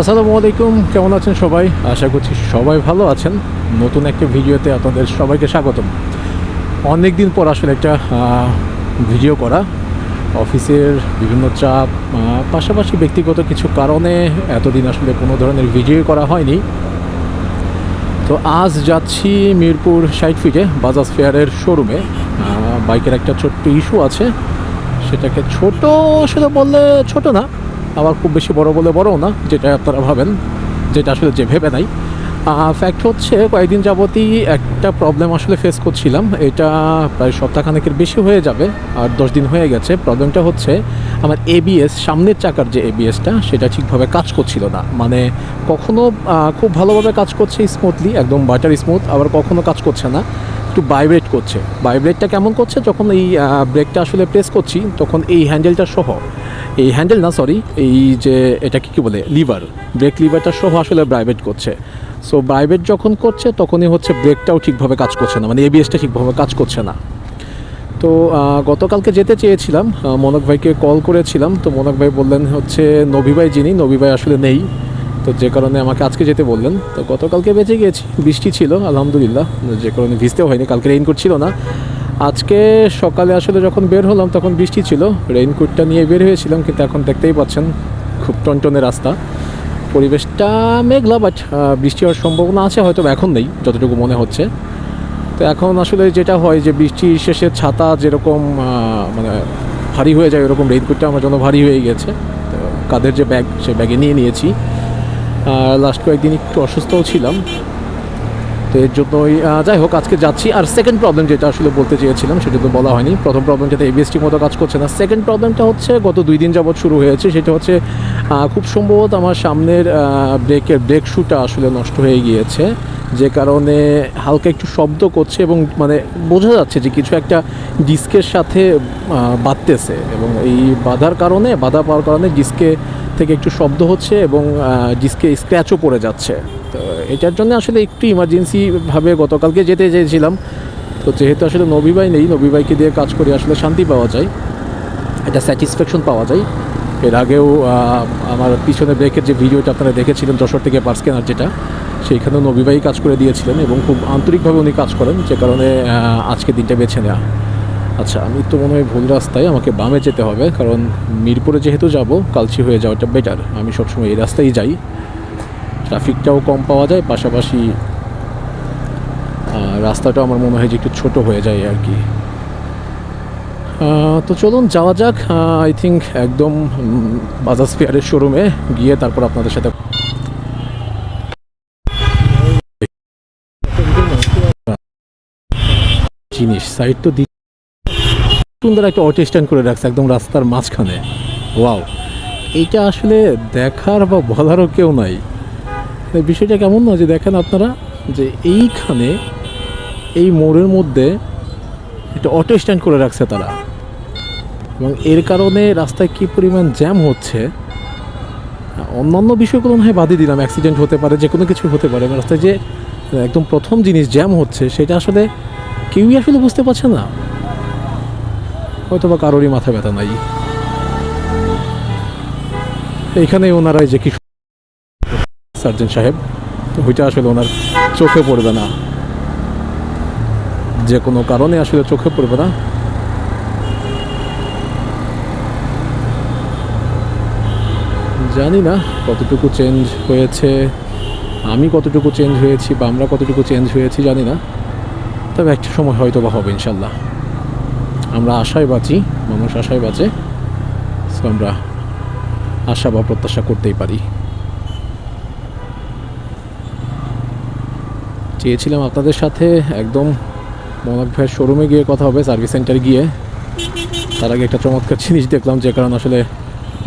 আসসালামু আলাইকুম, কেমন আছেন সবাই? আশা করছি সবাই ভালো আছেন। নতুন একটা ভিডিওতে আপনাদের সবাইকে স্বাগতম। অনেক দিন পর আসলে একটা ভিডিও করা। অফিসের বিভিন্ন চাপ পাশাপাশি ব্যক্তিগত কিছু কারণে এতদিন আসলে কোনো ধরনের ভিডিও করা হয়নি। তো আজ যাচ্ছি মিরপুর সাইড ফিটে, বাজাজ ফেয়ারের শোরুমে। বাইকের একটা ছোট্ট ইস্যু আছে। সেটাকে ছোট আসলে বললে ছোট না। আবার খুব বেশি বড় বলে বড়ও না, যেটা আপনারা ভাবেন, যেটা আসলে যে ভেবে নাই। ফ্যাক্ট হচ্ছে, কয়েকদিন যাবতই একটা প্রবলেম আসলে ফেস করছিলাম। এটা প্রায় সপ্তাহখানেকের বেশি হয়ে যাবে, আর দশ দিন হয়ে গেছে। প্রবলেমটা হচ্ছে, আমার এবিএস সামনের চাকার যে এবিএসটা সেটা ঠিকভাবে কাজ করছিল না। মানে কখনো খুব ভালোভাবে কাজ করছে স্মুথলি একদম বাটার স্মুথ আবার কখনো কাজ করছে না, একটু ভাইব্রেট করছে। ভাইব্রেটটা কেমন করছে? যখন এই ব্রেকটা আসলে প্রেস করছি, তখন এই হ্যান্ডেলটা সহ এই হ্যান্ডেল না সরি এই যে এটা কি বলে লিভার ব্রেক লিভারটা সহ আসলে ভাইব্রেট করছে। সো ভাইব্রেট যখন করছে, তখনই হচ্ছে ব্রেকটাও ঠিকভাবে কাজ করছে না মানে এবিএসটা ঠিকভাবে কাজ করছে না। তো গতকালকে যেতে চেয়েছিলাম মনক ভাইকে কল করেছিলাম, তো মনক ভাই বললেন হচ্ছে, নবী ভাই যিনি, নবী ভাই আসলে নেই। তো যে কারণে আমাকে আজকে যেতে বললেন। তো গতকালকে বেঁচে গিয়েছি বৃষ্টি ছিল, আলহামদুলিল্লাহ, যে কারণে ভিজতেও হয়নি, কালকে রেইনকোট ছিল না। আজকে সকালে আসলে যখন বের হলাম, তখন বৃষ্টি ছিল। রেইনকোটটা নিয়ে বের হয়েছিলাম, কিন্তু এখন দেখতেই পাচ্ছেন, খুব টনটনে রাস্তা। পরিবেশটা মেঘলা বাট বৃষ্টি হওয়ার সম্ভাবনা আছে, হয়তো এখন নেই, যতটুকু মনে হচ্ছে। তো এখন আসলে যেটা হয় যে, বৃষ্টির শেষে ছাতা যেরকম মানে ভারী হয়ে যায়, ওরকম রেইনকোটটা আমার জন্য ভারী হয়ে গেছে। তো কাঁধের যে ব্যাগ সে ব্যাগে নিয়ে নিয়েছি। লাস্ট কয়েকদিন একটু অসুস্থও ছিলাম। তো এর জন্যই যাই হোক, আজকে যাচ্ছি। আর সেকেন্ড প্রবলেম যেটা আসলে বলতে চেয়েছিলাম, সেটা তো বলা হয়নি। প্রথম প্রবলেম যেটা এবিএসটি মতো কাজ করছে না। সেকেন্ড প্রবলেমটা হচ্ছে, গত দুই দিন যাবৎ শুরু হয়েছে, সেটা হচ্ছে খুব সম্ভবত আমার সামনের ব্রেকের ব্রেক শুটা আসলে নষ্ট হয়ে গিয়েছে। যে কারণে হালকা একটু শব্দ করছে এবং মানে বোঝা যাচ্ছে যে কিছু একটা ডিস্কের সাথে বাঁধতেছে। এবং এই বাধার কারণে, বাধা পাওয়ার কারণে ডিস্কে থেকে একটু শব্দ হচ্ছে এবং ডিস্কে স্ক্র্যাচও পড়ে যাচ্ছে। তো এটার জন্য আসলে একটু ইমার্জেন্সিভাবে গতকালকে যেতে চেয়েছিলাম। তো যেহেতু আসলে নবীবাই নেই নবীবাইকে দিয়ে কাজ করে আসলে শান্তি পাওয়া যায়, একটা স্যাটিসফ্যাকশন পাওয়া যায়। এর আগেও আমার পিছনে ব্রেকের যে ভিডিওটা আপনারা দেখেছিলেন, যশোর থেকে পার্স কেনার যেটা, সেইখানেও নবীবাই কাজ করে দিয়েছিলেন এবং খুব আন্তরিকভাবে উনি কাজ করেন, যে কারণে আজকে দিনটা বেছে নেওয়া। আচ্ছা আমি তো মনে হয় ভুল রাস্তায় আমাকে বামে যেতে হবে, কারণ মিরপুরে যেহেতু যাব, কালচি হয়ে যাওয়াটা বেটার আমি সবসময় এই রাস্তায় যাই। ট্রাফিকটাও কম পাওয়া যায়, পাশাপাশি রাস্তাটাও আমার মনে হয় যে একটু ছোট হয়ে যায় আর কি। তো চলুন, যাওয়া যাক। আই থিঙ্ক একদম বাজাজ ফেয়ারের শোরুমে গিয়ে তারপর আপনাদের সাথে জিনিস সাইড তো সুন্দর একটা অটো স্ট্যান্ড করে রাখছে একদম রাস্তার মাঝখানে। ওয়াও। এইটা আসলে দেখার বা বলারও কেউ নাই। বিষয়টা কেমন না যে দেখেন আপনারা যে এইখানে এই মোড়ের মধ্যে একটা অটো স্ট্যান্ড করে রাখছে তারা। এবং এর কারণে রাস্তায় কী পরিমাণ জ্যাম হচ্ছে, অন্যান্য বিষয়গুলো না হয় বাদই দিলাম, অ্যাক্সিডেন্ট হতে পারে, যে কোনো কিছু হতে পারে। রাস্তায় যে একদম প্রথম জিনিস জ্যাম হচ্ছে, সেটা আসলে কেউই আসলে বুঝতে পারছে না। হয়তো বা কারোরই মাথা ব্যথা নাই। এইখানে ওনারাই যে কি সার্জন সাহেব, ওইটা আসলে ওনার চোখে পড়বে না। যে কোনো কারণে আসলে চোখে পড়বে না। জানি না কতটুকু চেঞ্জ হয়েছে, আমি কতটুকু চেঞ্জ হয়েছি বা আমরা কতটুকু চেঞ্জ হয়েছি জানি না। তবে একটা সময় হয়তো বা হবে ইনশাল্লাহ। আমরা আশায় বাঁচি, মানুষ আশায় বাঁচে সো আমরা আশা বা প্রত্যাশা করতেই পারি। চেয়েছিলাম আপনাদের সাথে একদম মনক ভাইয়ের শোরুমে গিয়ে কথা হবে সার্ভিস সেন্টারে গিয়ে। তার আগে একটা চমৎকার জিনিস দেখলাম যে কারণ আসলে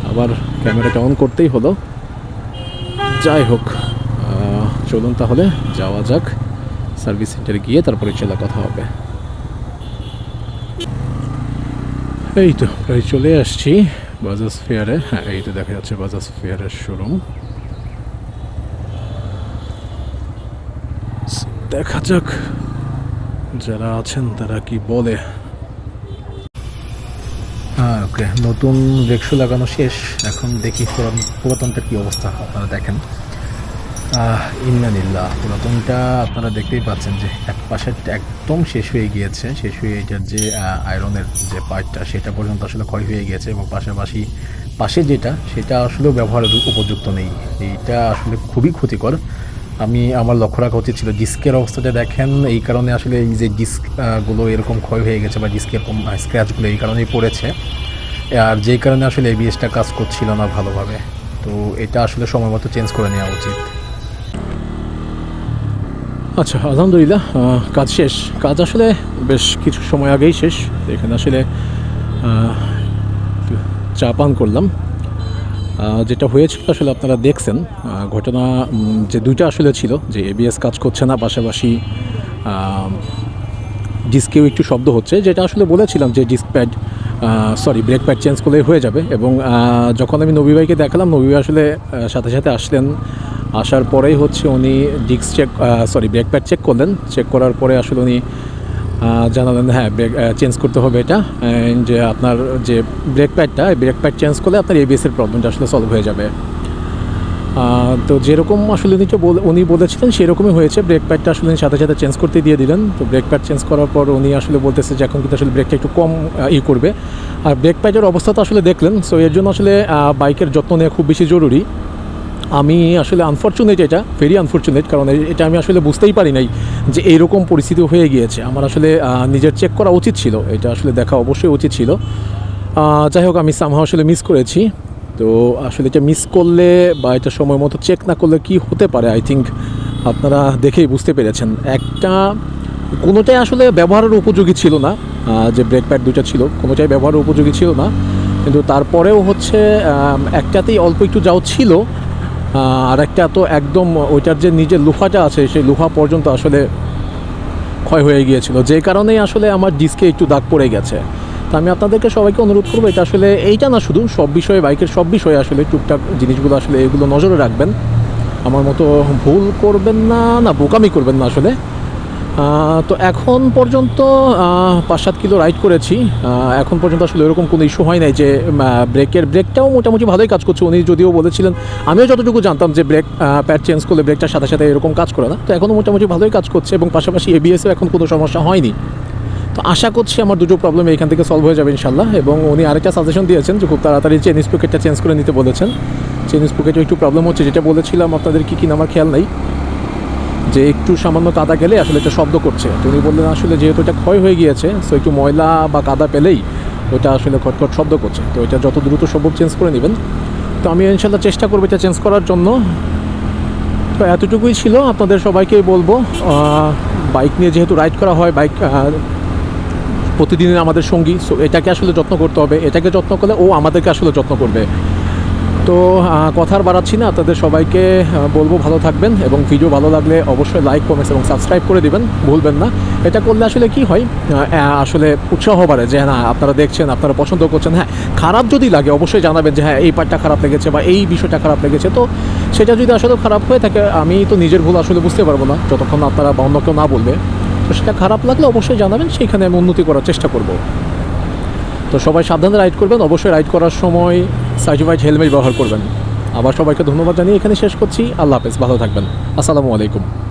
আবার ক্যামেরাটা অন করতেই হলো। যাই হোক চলুন তাহলে, যাওয়া যাক। সার্ভিস সেন্টারে গিয়ে তারপরে চলে কথা হবে। এই তো, প্রায় চলে আসছি বাজাজ ফেয়ারে হ্যাঁ এই তো দেখা যাচ্ছে বাজাজ ফেয়ারের শোরুম দেখা যাক যারা আছেন তারা কি বলে। হ্যাঁ ওকে নতুন ব্রেকশো লাগানো শেষ। এখন দেখি পুরান পুরাতনটার কী অবস্থা, আপনারা দেখেন। ইন্নানিল্লাহ পুরাতনটা আপনারা দেখতেই পাচ্ছেন যে এক পাশে একদম শেষ হয়ে গিয়েছে। শেষ হয়ে এটার যে আয়রনের যে পার্টটা সেটা পর্যন্ত আসলে ক্ষয় হয়ে গিয়েছে এবং পাশাপাশি পাশে যেটা, সেটা আসলেও ব্যবহারের উপযুক্ত নেই। এইটা আসলে খুবই ক্ষতিকর। আমি, আমার লক্ষ্য রাখা উচিত ছিল ডিস্কের অবস্থাটা দেখেন, এই কারণে আসলে এই যে ডিস্কগুলো এরকম ক্ষয় হয়ে গেছে বা ডিস্কের স্ক্র্যাচগুলো এই কারণেই পড়েছে। আর যেই কারণে আসলে এবিএসটা কাজ করছিল না ভালোভাবে। তো এটা আসলে সময় মতো চেঞ্জ করে নেওয়া উচিত। আচ্ছা আলহামদুলিল্লাহ কাজ শেষ। কাজ আসলে বেশ কিছু সময় আগেই শেষ। এখানে আসলে চা পান করলাম। যেটা হয়েছিল আসলে আপনারা দেখছেন ঘটনা যে দুইটা আসলে ছিল, যে এবিএস কাজ করছে না, পাশাপাশি ডিস্কেও একটু শব্দ হচ্ছে, যেটা আসলে বলেছিলাম যে disc pad sorry brake pad change করলে হয়ে যাবে। এবং যখন আমি নবী ভাইকে দেখালাম নবী ভাই আসলে সাথে সাথে আসলেন আসার পরেই হচ্ছে উনি disc check sorry brake check করলেন। চেক করার পরে আসলে উনি জানালেন হ্যাঁ ব্রেক চেঞ্জ করতে হবে এটা যে আপনার যে ব্রেক প্যাডটা ব্রেক প্যাড চেঞ্জ করলে আপনার এবিএসের প্রবলেমটা আসলে সলভ হয়ে যাবে। তো যেরকম আসলে উনি বলে- উনি বলেছিলেন, সেরকমই হয়েছে। ব্রেক প্যাডটা আসলে সাথে সাথে চেঞ্জ করতে দিয়ে দিলেন। তো ব্রেক প্যাড চেঞ্জ করার পর উনি আসলে বলতেছে যে, এখন কিন্তু আসলে ব্রেকটা একটু কম ই করবে। আর ব্রেক প্যাডের অবস্থা তো আসলে দেখলেন। সো এর জন্য আসলে বাইকের যত্ন নেওয়া খুব বেশি জরুরি। আমি আসলে আনফর্চুনেট এটা ভেরি আনফর্চুনেট কারণ এটা আমি আসলে বুঝতেই পারি নাই যে এইরকম পরিস্থিতি হয়ে গিয়েছে। আমার আসলে নিজের চেক করা উচিত ছিল, এটা আসলে দেখা অবশ্যই উচিত ছিল। যাই হোক, আমি সামহা আসলে মিস করেছি। তো আসলে এটা মিস করলে বা এটা সময় মতো চেক না করলে কি হতে পারে? আই থিঙ্ক আপনারা দেখেই বুঝতে পেরেছেন। একটা, কোনোটাই আসলে ব্যবহারের উপযোগী ছিল না যে ব্রেক প্যাড দুটো ছিল, কোনোটাই ব্যবহারের উপযোগী ছিল না। কিন্তু তারপরেও হচ্ছে একটাতেই অল্প একটু যাও ছিল আর একটা তো একদম ওইটার যে নিজের লুফাটা আছে, সেই লুফা পর্যন্ত আসলে ক্ষয় হয়ে গিয়েছিল। যে কারণেই আসলে আমার ডিস্কে একটু দাগ পড়ে গেছে। তা আমি আপনাদেরকে সবাইকে অনুরোধ করব, এটা আসলে এইটা না শুধু, সব বিষয়ে, বাইকের সব বিষয়ে আসলে টুকটাক জিনিসগুলো আসলে এগুলো নজরে রাখবেন। আমার মতো ভুল করবেন না না বোকামি করবেন না আসলে। তো এখন পর্যন্ত পাঁচ সাত কিলো রাইড করেছি। এখন পর্যন্ত আসলে এরকম কোনো ইস্যু হয় নাই যে ব্রেকের ব্রেকটাও মোটামুটি ভালোই কাজ করছে। উনি যদিও বলেছিলেন, আমিও যতটুকু জানতাম যে ব্রেক প্যাড চেঞ্জ করলে ব্রেকটার সাথে সাথে এরকম কাজ করে না। তো এখনও মোটামুটি ভালোই কাজ করছে এবং পাশাপাশি এবিএসও এখন কোনো সমস্যা হয়নি। তো আশা করছি আমার দুটো প্রবলেম এখান থেকে সলভ হয়ে যাবে ইনশাল্লাহ এবং উনি আরেকটা সাজেশন দিয়েছেন যে খুব তাড়াতাড়ি চেন স্পকেটটা চেঞ্জ করে নিতে বলেছেন। চেন স্পকেটে একটু প্রবলেম হচ্ছে, যেটা বলেছিলাম, আপনাদের কী কিনা আমার খেয়াল নাই? যে একটু সামান্য কাদা গেলে আসলে এটা শব্দ করছে। তো উনি বললেন, আসলে যেহেতু এটা ক্ষয় হয়ে গিয়েছে সো একটু ময়লা বা কাদা পেলেই ওটা আসলে খটখট শব্দ করছে। তো এটা যত দ্রুত সম্ভব চেঞ্জ করে নেবেন। তো আমি ইনশাল্লাহ চেষ্টা করব এটা চেঞ্জ করার জন্য। তো এতটুকুই ছিল, আপনাদের সবাইকেই বলব বাইক নিয়ে যেহেতু রাইড করা হয় বাইক প্রতিদিনের আমাদের সঙ্গী সো এটাকে আসলে যত্ন করতে হবে। এটাকে যত্ন করলে ও আমাদেরকে আসলে যত্ন করবে। তো কথার বাড়াচ্ছি না আপনাদের সবাইকে বলব ভালো থাকবেন এবং ভিডিও ভালো লাগলে অবশ্যই লাইক কমেন্টস এবং সাবস্ক্রাইব করে দিবেন, ভুলবেন না। এটা করলে আসলে কি হয় আসলে উৎসাহ বাড়ে যে না আপনারা দেখছেন, আপনারা পছন্দ করছেন হ্যাঁ খারাপ যদি লাগে অবশ্যই জানাবেন যে হ্যাঁ এই পার্টটা খারাপ লেগেছে বা এই বিষয়টা খারাপ লেগেছে। তো সেটা যদি আসলে খারাপ হয়ে থাকে, আমি তো নিজের ভুল আসলে বুঝতে পারব না, যতক্ষণ আপনারা বা অন্য কেউ না বলবে। তো সেটা খারাপ লাগলে অবশ্যই জানাবেন, সেইখানে আমি উন্নতি করার চেষ্টা করব। তো সবাই সাবধানে রাইড করবেন, অবশ্যই রাইড করার সময় সার্টিফাইড হেলমেট ব্যবহার করবেন। আবার সবাইকে ধন্যবাদ জানিয়ে এখানে শেষ করছি। আল্লাহ হাফেজ, ভালো থাকবেন। আসসালামু আলাইকুম।